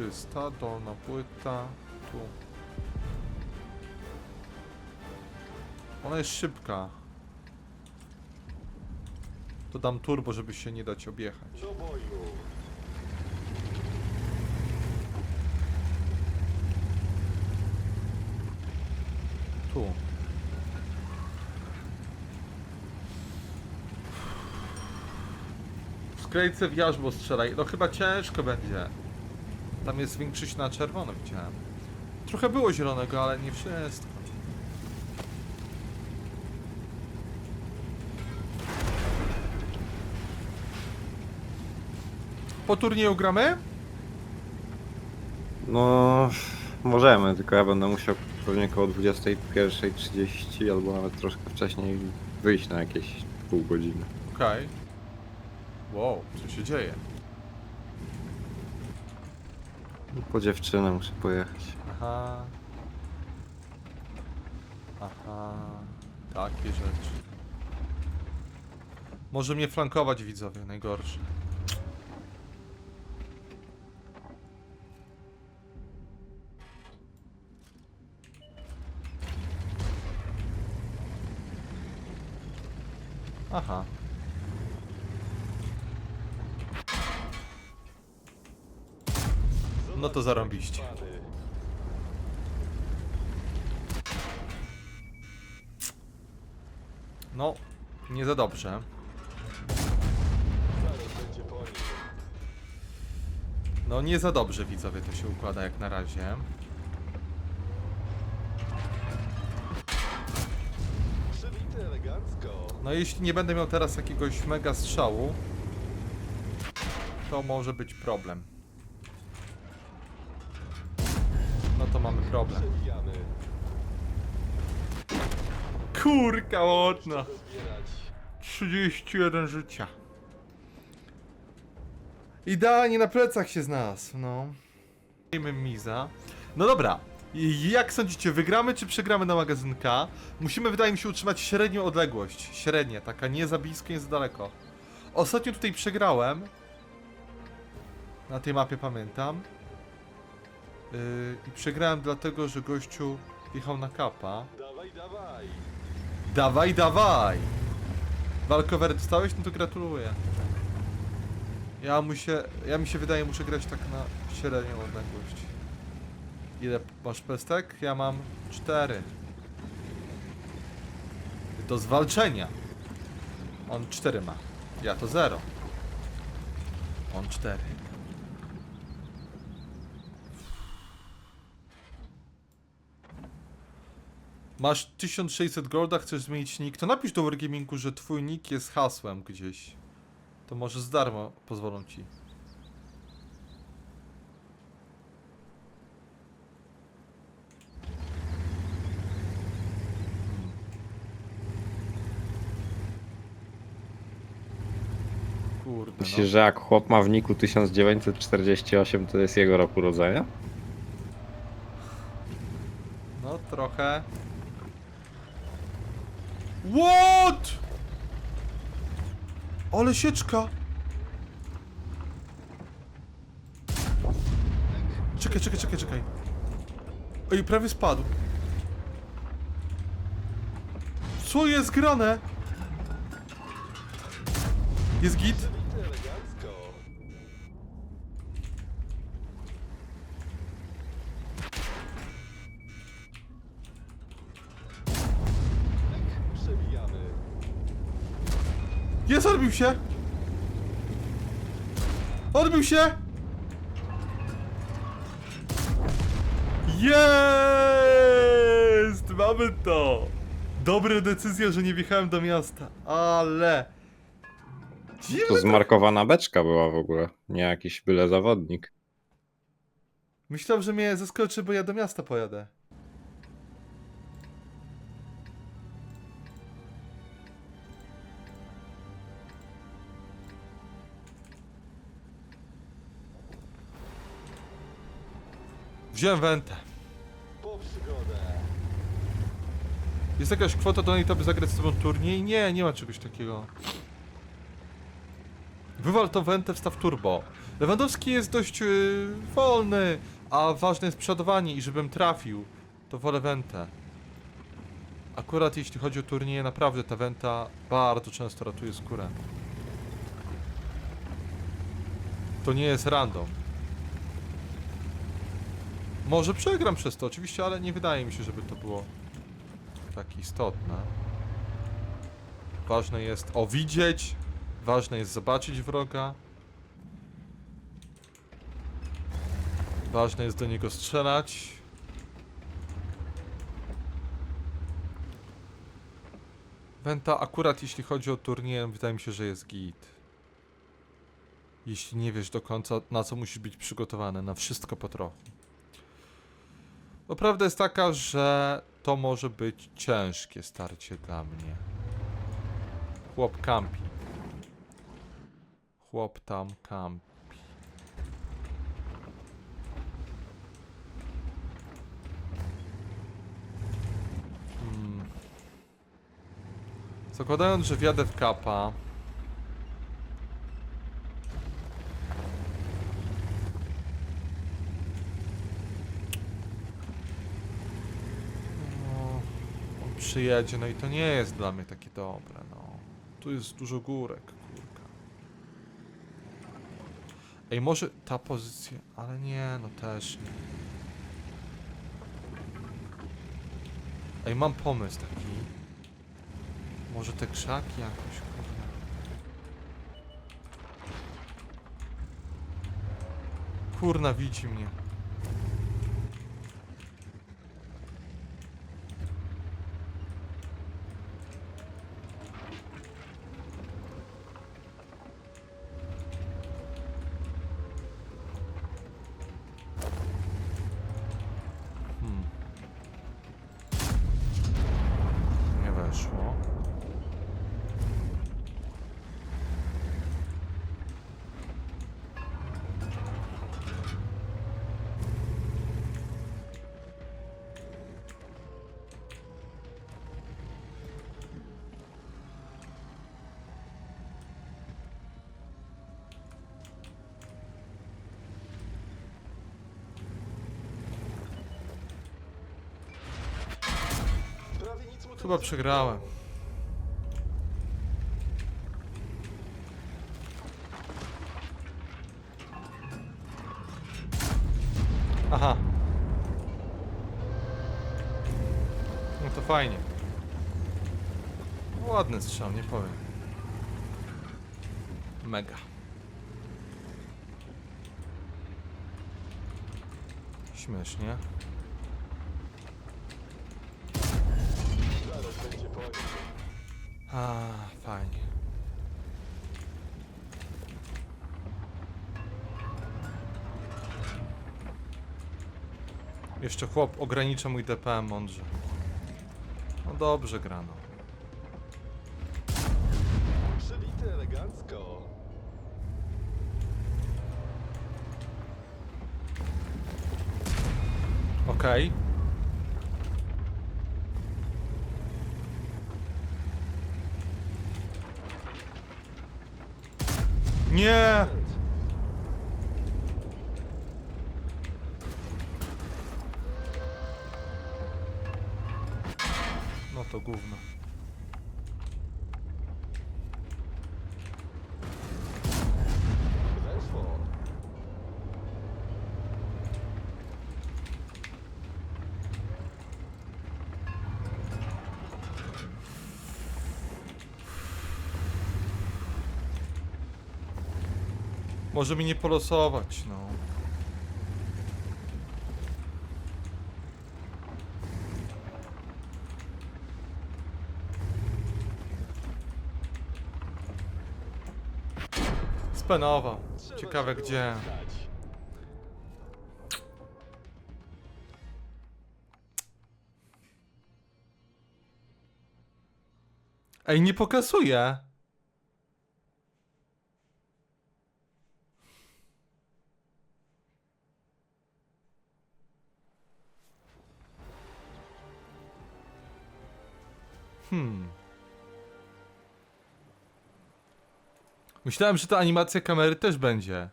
300, dolna płyta, tu. Ona jest szybka. To dam turbo, żeby się nie dać objechać. Do boju. Tu. Skrejce w jarzmo strzelaj. No chyba ciężko będzie. Tam jest większość na czerwono widziałem. Trochę było zielonego, ale nie wszystko. Po turnieju gramy? No, możemy, tylko ja będę musiał pewnie około 21.30 albo nawet troszkę wcześniej wyjść na jakieś pół godziny. Okej. Wow, co się dzieje? Po dziewczynę muszę pojechać. Aha. Aha. Takie rzeczy. Może mnie flankować widzowie, najgorsze. Aha. No to zarąbiście. No, nie za dobrze. No nie za dobrze widzowie to się układa jak na razie. No jeśli nie będę miał teraz jakiegoś mega strzału, to może być problem. To mamy problem. Kurka łotna! Rozbierać. 31 życia. Idealnie na plecach się znalazł, no. Miejmy Miza. No dobra. I Jak sądzicie, wygramy czy przegramy na magazynka? Musimy, wydaje mi się, utrzymać średnią odległość. Średnia, taka nie za blisko, nie za daleko. Ostatnio tutaj przegrałem. Na tej mapie pamiętam. Yy, I przegrałem dlatego, że gościu jechał na kapa. Dawaj, dawaj. Dawaj, dawaj! Walkover dostałeś? No to gratuluję. Ja mu się, ja mi się wydaje, muszę grać tak na średnią odległość. Ile masz pestek? Ja mam cztery. Do zwalczenia. On cztery ma. Ja to zero. On cztery. Masz 1600 golda, chcesz zmienić nick, to napisz do Wargamingu, że twój nick jest hasłem gdzieś. To może z darmo pozwolą ci. Hmm. Kurde Myślisz, no. że jak chłop ma w niku 1948, to jest jego rok urodzenia? No trochę. What? Ale sieczka! Czekaj, czekaj, czekaj, czekaj. Ej, prawie spadł. Co jest grane? Jest git? Jest, odbił się! Odbił się! Jest! Mamy to! Dobra decyzja, że nie wjechałem do miasta, ale... Dziwne To zmarkowana beczka była w ogóle, nie jakiś byle zawodnik. Myślałem, że mnie zaskoczy, bo ja do miasta pojadę. Wziąłem wentę. Po przygodę. Jest jakaś kwota do niej, to by zagrać z tobą turniej? Nie, nie ma czegoś takiego. Wywal to wentę, wstaw turbo. Lewandowski jest dość yy, wolny, a ważne jest przodowanie i żebym trafił, to wolę wentę. Akurat jeśli chodzi o turnieje, naprawdę ta wenta bardzo często ratuje skórę. To nie jest random. Może przegram przez to, oczywiście, ale nie wydaje mi się, żeby to było tak istotne. Ważne jest o widzieć, ważne jest zobaczyć wroga. Ważne jest do niego strzelać. Wenta akurat jeśli chodzi o turnieje, wydaje mi się, że jest git. Jeśli nie wiesz do końca, na co musisz być przygotowany, na wszystko po trochu. Prawda jest taka, że to może być ciężkie starcie dla mnie. Chłop kampi. Chłop tam kampi. Hmm. Zakładając, że wjadę w kapa. Przyjedzie, no i to nie jest dla mnie takie dobre, no. Tu jest dużo górek, kurka. Ej, może ta pozycja, ale nie, no też nie. Ej, mam pomysł taki. Może te krzaki jakoś, kurde. Kurna, widzi mnie. Chyba przegrałem. Aha. No to fajnie. Ładny strzał, nie powiem. Mega. Śmiesznie. Zaraz będzie po akcji. A, fajnie. Jeszcze chłop ogranicza mój DPM mądrze. No dobrze grano. Przybity elegancko. Okej. Nie! No to gówno. Może mi nie polosować, no. Spenowa. Trzeba Ciekawe gdzie. Ej, nie pokazuje. Hmm. Myślałem, że ta animacja kamery też będzie.